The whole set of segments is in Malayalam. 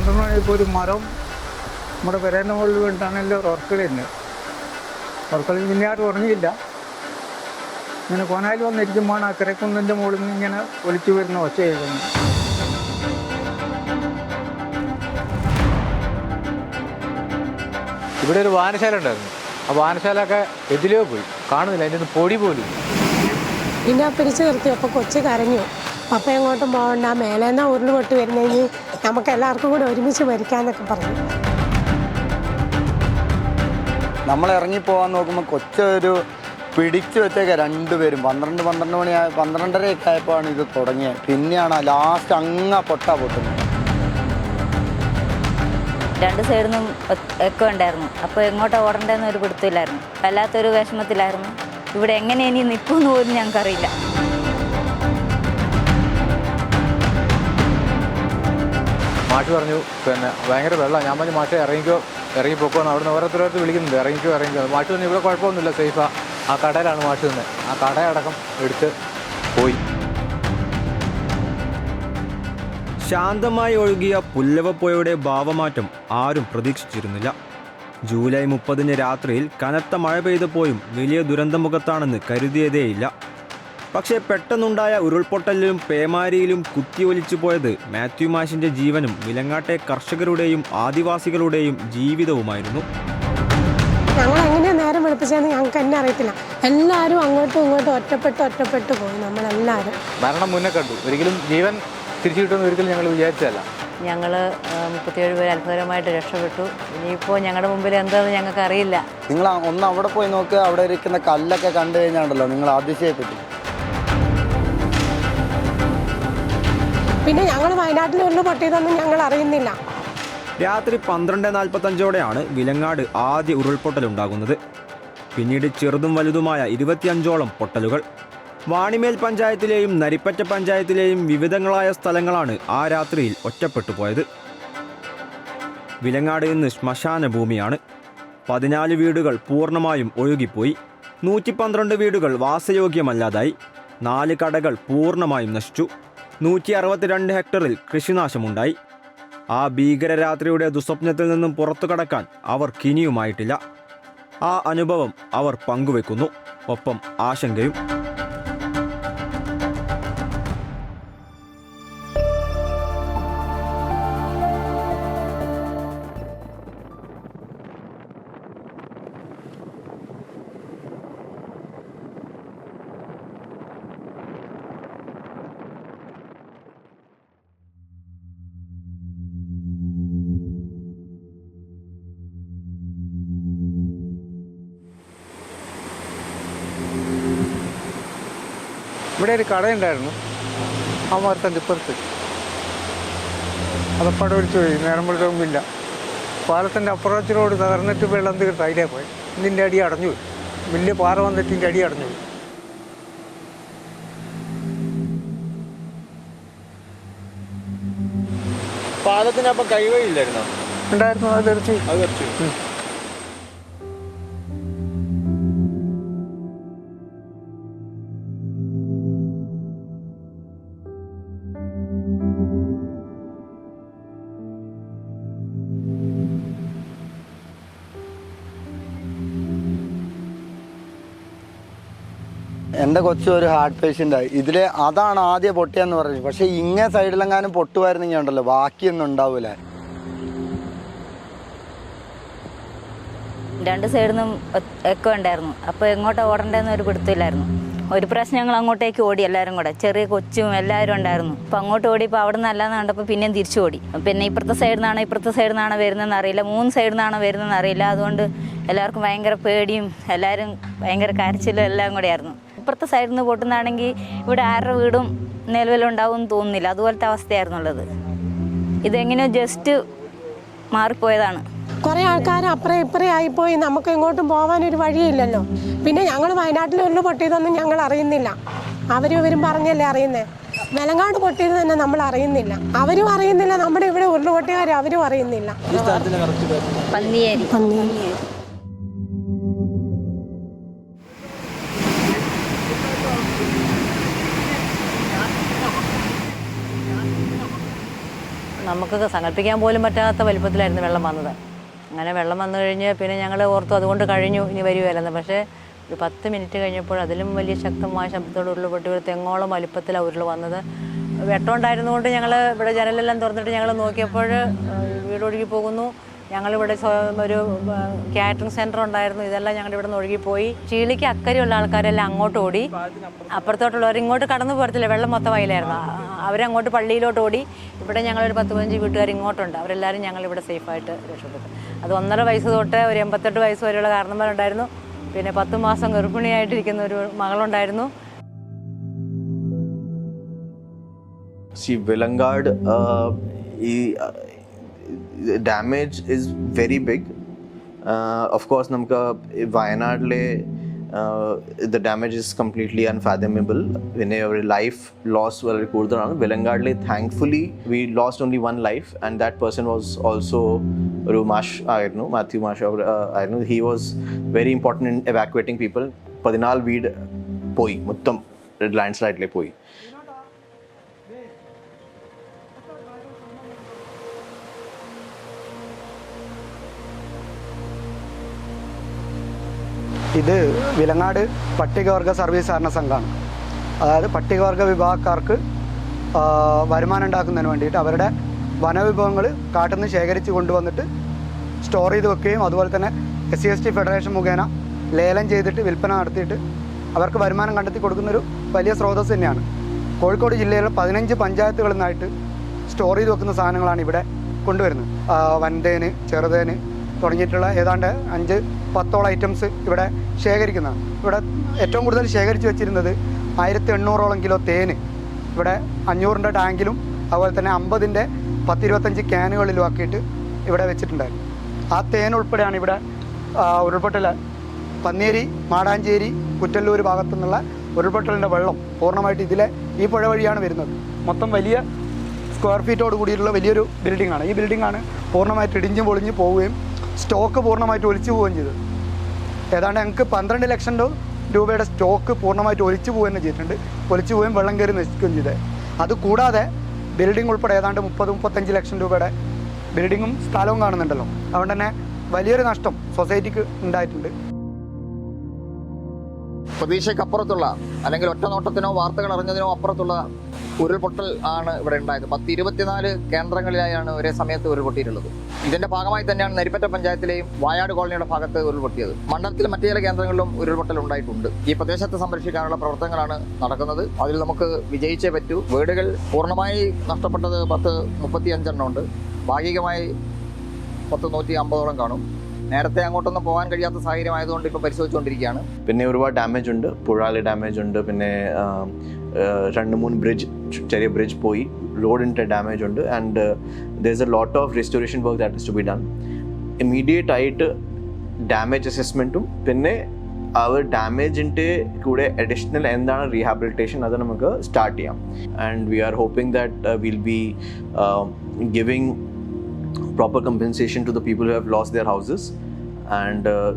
പന്ത്രണ്ട് മണിയപ്പോൾ ഒരു മരം നമ്മുടെ പെരേന്റെ മുകളിൽ വീണിട്ടാണല്ലോ ഉറക്കളി തന്നെ ഉറക്കളി ആരും ഉറങ്ങിയില്ല. ഇങ്ങനെ കോനായിൽ വന്നിരിക്കുമ്പോഴാണ് ആ കരക്കുന്നിന്റെ മുകളിൽ നിന്ന് ഇങ്ങനെ ഒലിച്ചു വരുന്ന ഒച്ച കേൾക്കുന്നു ഇവിടെ ഒരു വാനശാല ഉണ്ടായിരുന്നു. ആ വാനശാലൊക്കെ എതിലോ പോയി. കാണുന്നില്ല. അതിന്റെ ഒന്നും പൊടി പോലും. പിന്നെ പിടിച്ചു നിർത്തി അപ്പോൾ കൊച്ചു കരഞ്ഞു. പപ്പ എങ്ങോട്ടും പോകണ്ട. മേലേന്നാ ഉരുൾ പൊട്ടി വരുന്നതിന് നമുക്ക് എല്ലാവർക്കും കൂടെ ഒരുമിച്ച് മരിക്കാന്നൊക്കെ പറഞ്ഞു. നമ്മൾ ഇറങ്ങി പോകാൻ നോക്കുമ്പോൾ കൊച്ചൊരു പിടിച്ചു വെച്ചേക്ക രണ്ടുപേരും. പന്ത്രണ്ട് പന്ത്രണ്ട് മണി ആയ പന്ത്രണ്ടരയൊക്കെ ആയപ്പോഴാണ് ഇത് തുടങ്ങിയത്. പിന്നെയാണ് ലാസ്റ്റ് അങ്ങ പൊട്ട പൊട്ടുന്നത്. രണ്ട് സൈഡിൽ നിന്നും ഒക്കെ ഉണ്ടായിരുന്നു. അപ്പോൾ എങ്ങോട്ടാ ഓടേണ്ടതെന്ന് ഒരു പിടുത്തമില്ലായിരുന്നു. വല്ലാത്തൊരു വിഷമത്തിലായിരുന്നു. ഇവിടെ എങ്ങനെ ഇനി നിൽക്കുമെന്ന് പോലും ഞങ്ങൾക്കറിയില്ല. മാഷ് പറഞ്ഞു പിന്നെ ഭയങ്കര വെള്ളം. ഞാൻ പറഞ്ഞു മാഷെ ഇറങ്ങിക്കോ ഇറങ്ങി പോക്കോന്ന് അവിടുന്ന് ഓരോരുത്തരോരുത്തർ വിളിക്കുന്നുണ്ട്. ഇറങ്ങിക്കോ ഇറങ്ങിക്കോ. മാഷ് പറഞ്ഞു ഇവിടെ കുഴപ്പമൊന്നുമില്ല സേഫാ. ആ കടയിലാണ് മാഷ് തന്നെ ആ കടയടക്കം എടുത്ത് പോയി. ശാന്തമായി ഒഴുകിയ പുല്ലവപ്പുഴയുടെ ഭാവമാറ്റം ആരും പ്രതീക്ഷിച്ചിരുന്നില്ല. ജൂലൈ മുപ്പതിന് രാത്രിയിൽ കനത്ത മഴ പെയ്തപ്പോഴും വലിയ ദുരന്തമുഖത്താണെന്ന് കരുതിയതേയില്ല. പക്ഷേ പെട്ടെന്നുണ്ടായ ഉരുൾപൊട്ടലിലും പേമാരിയിലും കുത്തിയൊലിച്ചു പോയത് മാത്യു മാഷിന്റെ ജീവനും വിലങ്ങാട്ടെ കർഷകരുടെയും ആദിവാസികളുടെയും ജീവിതവുമായിരുന്നു. ഞങ്ങൾ എങ്ങനെയാ നേരം വെളുപ്പിച്ചതെന്ന് ഞങ്ങൾക്ക് തന്നെ അറിയത്തില്ല. എല്ലാവരും അങ്ങോട്ടും ഇങ്ങോട്ടും ഒറ്റപ്പെട്ട് ഒറ്റപ്പെട്ട് പോയി നമ്മളെല്ലാവരും. മരണം മുന്നേ കണ്ടു. ഒരിക്കലും ജീവൻ തിരിച്ചു കിട്ടുമെന്ന് ഒരിക്കലും ഞങ്ങൾ വിചാരിച്ചതല്ല. ഞങ്ങൾ മുപ്പത്തിയേഴ് പേര് അത്ഭുതകരമായിട്ട് രക്ഷപ്പെട്ടു. ഇനിയിപ്പോൾ ഞങ്ങളുടെ മുമ്പിൽ എന്താണെന്ന് ഞങ്ങൾക്ക് അറിയില്ല നിങ്ങൾ ഒന്ന് അവിടെ പോയി നോക്കുക അവിടെ ഇരിക്കുന്ന കല്ലൊക്കെ കണ്ടു കഴിഞ്ഞാണ്ടല്ലോ നിങ്ങൾ അതിശയപ്പെട്ടു. പിന്നെ ഞങ്ങൾ വയനാട്ടിൽ ഉരുൾ പൊട്ടിയതൊന്നും ഞങ്ങൾ അറിയുന്നില്ല. രാത്രി പന്ത്രണ്ട് നാൽപ്പത്തഞ്ചോടെയാണ് വിലങ്ങാട് ആദ്യ ഉരുൾപൊട്ടലുണ്ടാകുന്നത് പിന്നീട് ചെറുതും വലുതുമായ ഇരുപത്തിയഞ്ചോളം പൊട്ടലുകൾ. വാണിമേൽ പഞ്ചായത്തിലെയും നരിപ്പറ്റ പഞ്ചായത്തിലെയും വിവിധങ്ങളായ സ്ഥലങ്ങളാണ് ആ രാത്രിയിൽ ഒറ്റപ്പെട്ടു പോയത് വിലങ്ങാട് ഇന്ന് ശ്മശാന ഭൂമിയാണ് പതിനാല് വീടുകൾ പൂർണമായും ഒഴുകിപ്പോയി. നൂറ്റി പന്ത്രണ്ട് വീടുകൾ വാസയോഗ്യമല്ലാതായി. നാല് കടകൾ പൂർണമായും നശിച്ചു. നൂറ്റി അറുപത്തിരണ്ട് ഹെക്ടറിൽ കൃഷിനാശമുണ്ടായി. ആ ഭീകരരാത്രിയുടെ ദുസ്വപ്നത്തിൽ നിന്നും പുറത്തു കടക്കാൻ അവർ കിനിയുമായിട്ടില്ല. ആ അനുഭവം അവർ പങ്കുവെക്കുന്നു. ഒപ്പം ആശങ്കയും ഇവിടെ ഒരു കടയുണ്ടായിരുന്നു. ആ മരത്തിന്റെ ഇപ്പുറത്ത്. അതപ്പാട് ഒഴിച്ചു പോയി. നേരം മുഴുവൻ പാലത്തിന്റെ അപ്രോച്ച് റോഡ് തകർന്നിട്ട് വെള്ളം തീർത്ത് അതിലേ പോയി. ഇതിന്റെ അടി അടഞ്ഞു പോയി. വലിയ പാറ വന്നിട്ട് ഇതിന്റെ അടി അടഞ്ഞു പോയി. പാലത്തിന് അപ്പം കൈവഴിയില്ലായിരുന്നോ? ഉണ്ടായിരുന്നു. അത് തീർച്ചയായും അത് കുറച്ച് എന്റെ കൊച്ചു ഒരു ഹാർട്ട് പേഷ്യന്റായി ഇതിൽ അതാണ് ആദ്യം പൊട്ടിയെന്ന് പറഞ്ഞു പക്ഷേ ഇങ്ങനെ സൈഡിലെങ്ങാനും പൊട്ടുമായിരുന്നെങ്കിൽ ഉണ്ടല്ലോ. ബാക്കിയൊന്നും ഉണ്ടാവില്ല രണ്ട് സൈഡിൽ നിന്നും ഒക്കെ ഉണ്ടായിരുന്നു. അപ്പോൾ എങ്ങോട്ടാ ഓടേണ്ടതെന്ന് ഒരു പിടുത്തമില്ലായിരുന്നു. ഒരു പ്രാവശ്യം ഞങ്ങൾ അങ്ങോട്ടേക്ക് ഓടി എല്ലാവരും കൂടെ. ചെറിയ കൊച്ചും എല്ലാവരും ഉണ്ടായിരുന്നു. അപ്പം അങ്ങോട്ട് ഓടിയപ്പോൾ അവിടെ നിന്ന് അല്ലാന്ന് കണ്ടപ്പോൾ പിന്നെയും തിരിച്ചു ഓടി. പിന്നെ ഇപ്പുറത്തെ സൈഡിൽ നിന്നാണോ ഇപ്പുറത്തെ സൈഡിൽ നിന്നാണോ വരുന്നതെന്ന് അറിയില്ല. മൂന്ന് സൈഡിൽ നിന്നാണോ വരുന്നതെന്ന് അറിയില്ല. അതുകൊണ്ട് എല്ലാവർക്കും ഭയങ്കര പേടിയും എല്ലാവരും ഭയങ്കര കരച്ചിലും എല്ലാം കൂടെ ഇപ്പുറത്തെ സൈഡിൽ നിന്ന് പൊട്ടുന്നതാണെങ്കിൽ ഇവിടെ ആരുടെ വീടും നിലവിലുണ്ടാവും എന്ന് തോന്നുന്നില്ല. അതുപോലത്തെ അവസ്ഥയായിരുന്നുള്ളത്. ഇതെങ്ങനെയോ ജസ്റ്റ് മാറിപ്പോയതാണ്. കുറേ ആൾക്കാർ അപ്പുറം ഇപ്പുറേ ആയിപ്പോയി. നമുക്ക് എങ്ങോട്ടും ഒരു വഴിയില്ലല്ലോ. പിന്നെ ഞങ്ങൾ വയനാട്ടിൽ ഒന്ന് പൊട്ടിയതൊന്നും ഞങ്ങൾ അറിയുന്നില്ല. അവരും ഇവരും പറഞ്ഞല്ലേ അറിയുന്നേ? വെലങ്ങാട് പൊട്ടിയത് തന്നെ നമ്മൾ അറിയുന്നില്ല. അവരും അറിയുന്നില്ല. നമ്മുടെ ഇവിടെ ഉരുൾ പൊട്ടിയവർ അവരും അറിയുന്നില്ല. പന്നിയേരി. പന്നി നമുക്ക് സങ്കല്പിക്കാൻ പോലും പറ്റാത്ത വലിപ്പത്തിലായിരുന്നു വെള്ളം വന്നത്. അങ്ങനെ വെള്ളം വന്നു കഴിഞ്ഞ് പിന്നെ ഞങ്ങൾ ഓർത്തു അതുകൊണ്ട് കഴിഞ്ഞു ഇനി വരികയല്ലെന്ന് പക്ഷേ ഒരു പത്ത് മിനിറ്റ് കഴിഞ്ഞപ്പോൾ അതിലും വലിയ ശക്തമായ ശബ്ദത്തോട് ഉരുൾപൊട്ടി ഒരു തെങ്ങോളം വലിപ്പത്തിലാണ് ഉരുൾ വന്നത്. വെട്ടമുണ്ടായിരുന്നുകൊണ്ട് ഞങ്ങൾ ഇവിടെ ജനലെല്ലാം തുറന്നിട്ട് ഞങ്ങൾ നോക്കിയപ്പോൾ വീടൊഴുകി പോകുന്നു. ഞങ്ങളിവിടെ ഒരു കാറ്ററിംഗ് സെന്റർ ഉണ്ടായിരുന്നു. ഇതെല്ലാം ഞങ്ങളുടെ ഇവിടെ നിന്ന് ഒഴുകിപ്പോയി. ചീളിക്ക് അക്കരെയുള്ള ആൾക്കാരെല്ലാം അങ്ങോട്ട് ഓടി. അപ്പുറത്തോട്ടുള്ളവർ ഇങ്ങോട്ട് കടന്നു പോരത്തില്ല. വെള്ളം മൊത്തം വയലായിരുന്നു അവരങ്ങോട്ട് പള്ളിയിലോട്ട് ഓടി. ഇവിടെ ഞങ്ങളൊരു പത്ത് പതിനഞ്ച് വീട്ടുകാർ ഇങ്ങോട്ടുണ്ട്. അവരെല്ലാവരും ഞങ്ങളിവിടെ സേഫായിട്ട് രക്ഷപ്പെട്ടു. അത് ഒന്നര വയസ്സ് തൊട്ട് ഒരു എൺപത്തെട്ട് വയസ്സ് വരെയുള്ള കാരണന്മാരുണ്ടായിരുന്നു പിന്നെ പത്ത് മാസം ഗർഭിണിയായിട്ടിരിക്കുന്ന ഒരു മകളുണ്ടായിരുന്നു. സി Villangard, uh, e- is very. Uh, of course, നമുക്ക് വയനാട്ടിലെ the damage is completely unfathomable. പിന്നെ ഒരു ലൈഫ് ലോസ് വളരെ കൂടുതലാണ് വെലങ്കാടിലെ thankfully we lost only one life and that person was also ഒരു മാഷ് ആയിരുന്നു മാത്യു മാഷ് uh, ആയിരുന്നു he was very important in evacuating people പതിനാല് വീട് പോയി മൊത്തം ലാൻഡ് സ്ലൈഡിലേ പോയി ഇത് വിലങ്ങാട് പട്ടികവർഗ സർവീസ് സഹകരണ സംഘമാണ് അതായത് പട്ടികവർഗ വിഭാഗക്കാർക്ക് വരുമാനം ഉണ്ടാക്കുന്നതിന് വേണ്ടിയിട്ട് അവരുടെ വനവിഭവങ്ങൾ കാട്ടിൽ നിന്ന് ശേഖരിച്ച് കൊണ്ടുവന്നിട്ട് സ്റ്റോർ ചെയ്ത് വെക്കുകയും അതുപോലെ തന്നെ S C S T federation മുഖേന ലേലം ചെയ്തിട്ട് വിൽപ്പന നടത്തിയിട്ട് അവർക്ക് വരുമാനം കണ്ടെത്തി കൊടുക്കുന്നൊരു വലിയ സ്രോതസ് തന്നെയാണ്. കോഴിക്കോട് ജില്ലയിലെ പതിനഞ്ച് പഞ്ചായത്തുകളിൽ നിന്നായിട്ട് സ്റ്റോർ ചെയ്ത് വെക്കുന്ന സാധനങ്ങളാണ് ഇവിടെ കൊണ്ടുവരുന്നത്. വൻതേന് ചെറുതേന് തുടങ്ങിയിട്ടുള്ള ഏതാണ്ട് അഞ്ച് പത്തോളം ഐറ്റംസ് ഇവിടെ ശേഖരിക്കുന്നതാണ് ഇവിടെ ഏറ്റവും കൂടുതൽ ശേഖരിച്ച് വെച്ചിരുന്നത് ആയിരത്തി എണ്ണൂറോളം കിലോ തേൻ ഇവിടെ അഞ്ഞൂറിന്റെ ടാങ്കിലും അതുപോലെ തന്നെ അമ്പതിന്റെ പത്തിരുപത്തഞ്ച് ക്യാനുകളിലും ആക്കിയിട്ട് ഇവിടെ വെച്ചിട്ടുണ്ടായിരുന്നു. ആ തേൻ ഉൾപ്പെടെയാണ് ഇവിടെ ഉരുൾപൊട്ടൽ പന്നേരി മാടാഞ്ചേരി കുറ്റല്ലൂർ ഭാഗത്തു നിന്നുള്ള ഉരുൾപൊട്ടലിന്റെ വെള്ളം പൂർണമായിട്ട് ഇതിലെ ഈ പുഴ വഴിയാണ് വരുന്നത്. മൊത്തം വലിയ സ്ക്വയർ ഫീറ്റോട് കൂടിയിട്ടുള്ള വലിയൊരു ബിൽഡിംഗ് ആണ്. ഈ ബിൽഡിംഗ് ആണ് പൂർണമായിട്ട് ഇടിഞ്ഞു പൊളിഞ്ഞ് പോവുകയും സ്റ്റോക്ക് പൂർണമായിട്ട് ഒലിച്ചു പോവുകയും ചെയ്തത് ഏതാണ്ട് ഞങ്ങൾക്ക് പന്ത്രണ്ട് ലക്ഷം രൂപയുടെ സ്റ്റോക്ക് പൂർണമായിട്ട് ഒലിച്ചു പോവുക തന്നെ ചെയ്തിട്ടുണ്ട്. ഒലിച്ചു പോവുകയും വെള്ളം കയറി നശിക്കുകയും ചെയ്തത് അതുകൂടാതെ ബിൽഡിംഗ് ഉൾപ്പെടെ ഏതാണ്ട് മുപ്പത് മുപ്പത്തഞ്ച് ലക്ഷം രൂപയുടെ ബിൽഡിങ്ങും സ്ഥലവും കാണുന്നുണ്ടല്ലോ. അതുകൊണ്ട് തന്നെ വലിയൊരു നഷ്ടം സൊസൈറ്റിക്ക് ഉണ്ടായിട്ടുണ്ട്. പ്രതീക്ഷയ്ക്കപ്പുറത്തുള്ള അല്ലെങ്കിൽ ഒറ്റ നോട്ടത്തിനോ വാർത്തകൾ അറിഞ്ഞതിനോ അപ്പുറത്തുള്ള ഉരുൾപൊട്ടൽ ആണ് ഇവിടെ ഉണ്ടായത്. പത്ത് ഇരുപത്തിനാല് കേന്ദ്രങ്ങളിലായാണ് ഒരേ സമയത്ത് ഉരുൾപൊട്ടിയിട്ടുള്ളത്. ഇതിന്റെ ഭാഗമായി തന്നെയാണ് നരിപ്പറ്റ പഞ്ചായത്തിലെയും വായാട് കോളനിയുടെ ഭാഗത്ത് ഉരുൾപൊട്ടിയത്. മണ്ഡലത്തിലെ മറ്റു ചില കേന്ദ്രങ്ങളിലും ഉരുൾപൊട്ടൽ ഉണ്ടായിട്ടുണ്ട്. ഈ പ്രദേശത്തെ സംരക്ഷിക്കാനുള്ള പ്രവർത്തനങ്ങളാണ് നടക്കുന്നത്. അതിൽ നമുക്ക് വിജയിച്ചേ പറ്റൂ. വീടുകൾ പൂർണമായി നഷ്ടപ്പെട്ടത് പത്ത് മുപ്പത്തി അഞ്ചെണ്ണം ഉണ്ട്. ഭാഗികമായി പത്ത് നൂറ്റി അമ്പതോളം കാണും. നേരത്തെ അങ്ങോട്ടൊന്നും പോകാൻ കഴിയാത്ത സാഹചര്യം ആയതുകൊണ്ട് ഇപ്പോൾ പരിശോധിച്ചുകൊണ്ടിരിക്കുകയാണ്. പിന്നെ ഒരുപാട് ഡാമേജ് ഉണ്ട്. പുഴാലി ഡാമേജ് ഉണ്ട്. പിന്നെ രണ്ട് മൂന്ന് ബ്രിഡ്ജ് ചെറിയ ബ്രിഡ്ജ് പോയി റോഡിന്റെ ഡാമേജ് ഉണ്ട് and there is a lot of restoration work that is to be done immediate ആയിട്ട് ഡാമേജ് അസസ്മെന്റും പിന്നെ അവർ ഡാമേജിന്റെ കൂടെ അഡീഷണൽ എന്താണ് റീഹാബിലിറ്റേഷൻ അത് നമുക്ക് സ്റ്റാർട്ട് ചെയ്യാം and we are hoping that will be giving proper compensation to the people who have lost their houses. And uh,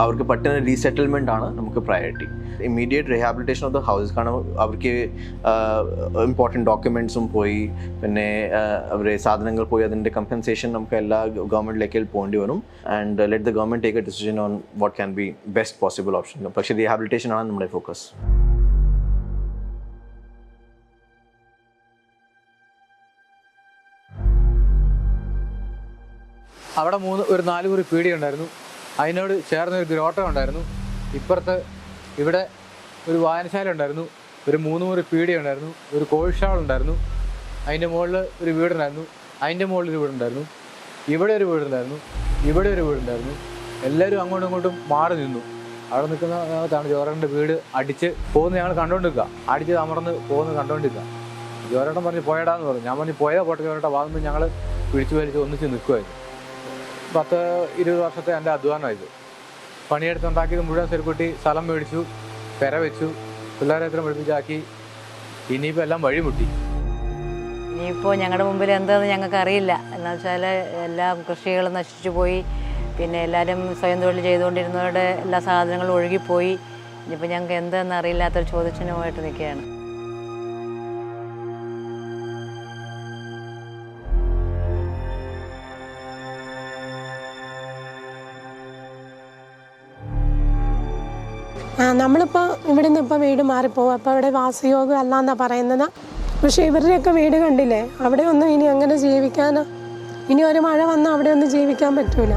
അവർക്ക് പറ്റുന്ന റീസെറ്റിൽമെന്റ് ആണ് നമുക്ക് priority immediate rehabilitation of the house കാരണം അവർക്ക് ഇമ്പോർട്ടന്റ് ഡോക്യുമെന്റ്സും പോയി. പിന്നെ അവരെ സാധനങ്ങൾ പോയി അതിന്റെ കമ്പൻസേഷൻ നമുക്ക് എല്ലാ ഗവൺമെന്റിലേക്ക് പോകേണ്ടി വരും. And let the government take a decision on what can be best possible option പക്ഷേ റീഹാബിലിറ്റേഷൻ ആണ് നമ്മുടെ ഫോക്കസ് അവിടെ മൂന്ന് ഒരു നാല് കുറി പീടി ഉണ്ടായിരുന്നു. അതിനോട് ചേർന്ന് ഒരു ഗ്രോട്ടം ഉണ്ടായിരുന്നു. ഇപ്പുറത്ത് ഇവിടെ ഒരു വായനശാല ഉണ്ടായിരുന്നു. ഒരു മൂന്ന് മുറി പീടിക ഉണ്ടായിരുന്നു. ഒരു കോഴിഷാൾ ഉണ്ടായിരുന്നു. അതിന്റെ മുകളിൽ ഒരു വീടുണ്ടായിരുന്നു. അതിന്റെ മുകളിൽ ഒരു വീടുണ്ടായിരുന്നു. ഇവിടെ ഒരു വീടുണ്ടായിരുന്നു. ഇവിടെ ഒരു വീടുണ്ടായിരുന്നു. എല്ലാവരും അങ്ങോട്ടും ഇങ്ങോട്ടും മാറി നിന്നു. അവിടെ നിൽക്കുന്ന ജോറേട്ടന്റെ വീട്. അടിച്ച് പോകുന്ന ഞങ്ങൾ കണ്ടുകൊണ്ടിരിക്കുക. അടിച്ച് അമർന്ന് പോകുന്ന കണ്ടുകൊണ്ടിരിക്കുക. ജോറേട്ടൻ പറഞ്ഞ് പോയടാന്ന് പറഞ്ഞു. ഞാൻ പറഞ്ഞു പോയാൽ പോട്ടെ ജോറേട്ട. വാങ്ങുമ്പോൾ ഞങ്ങൾ പിടിച്ചു വലിച്ച് ഒന്നിച്ച് നിൽക്കുമായിരുന്നു പത്ത് ഇരുപത് വർഷത്തെ എന്റെ അധ്വാനമായത് പണിയെടുത്തുണ്ടാക്കിയത് മുഴുവൻ സെരുക്കുട്ടി സ്ഥലം മേടിച്ചു പെര വെച്ചു പിള്ളേരെ എത്ര പഠിപ്പിച്ചാക്കി ഇനിയിപ്പോൾ എല്ലാം വഴിമുട്ടി. ഇനിയിപ്പോൾ ഞങ്ങളുടെ മുമ്പിൽ എന്താണെന്ന് ഞങ്ങൾക്ക് അറിയില്ല. എന്ന് വെച്ചാൽ എല്ലാം കൃഷികളും നശിച്ചു പോയി. പിന്നെ എല്ലാവരും സ്വയം തൊഴിൽ ചെയ്തുകൊണ്ടിരുന്നവരുടെ എല്ലാ സാധനങ്ങളും ഒഴുകിപ്പോയി. ഇനിയിപ്പോൾ ഞങ്ങൾക്ക് എന്താണെന്ന് അറിയില്ലാത്തൊരു ചോദ്യചിഹ്നമായിട്ട് നിൽക്കുകയാണ്. നമ്മളിപ്പോൾ ഇവിടെ നിന്ന് ഇപ്പോൾ വീട് മാറിപ്പോവും. അപ്പോൾ അവിടെ വാസയോഗം അല്ല എന്നാണ് പറയുന്നത്. പക്ഷേ ഇവരുടെയൊക്കെ വീട് കണ്ടില്ലേ? അവിടെ ഒന്നും ഇനി അങ്ങനെ ജീവിക്കാൻ ഇനി ഒരു മഴ വന്നാൽ അവിടെ ഒന്നും ജീവിക്കാൻ പറ്റൂല.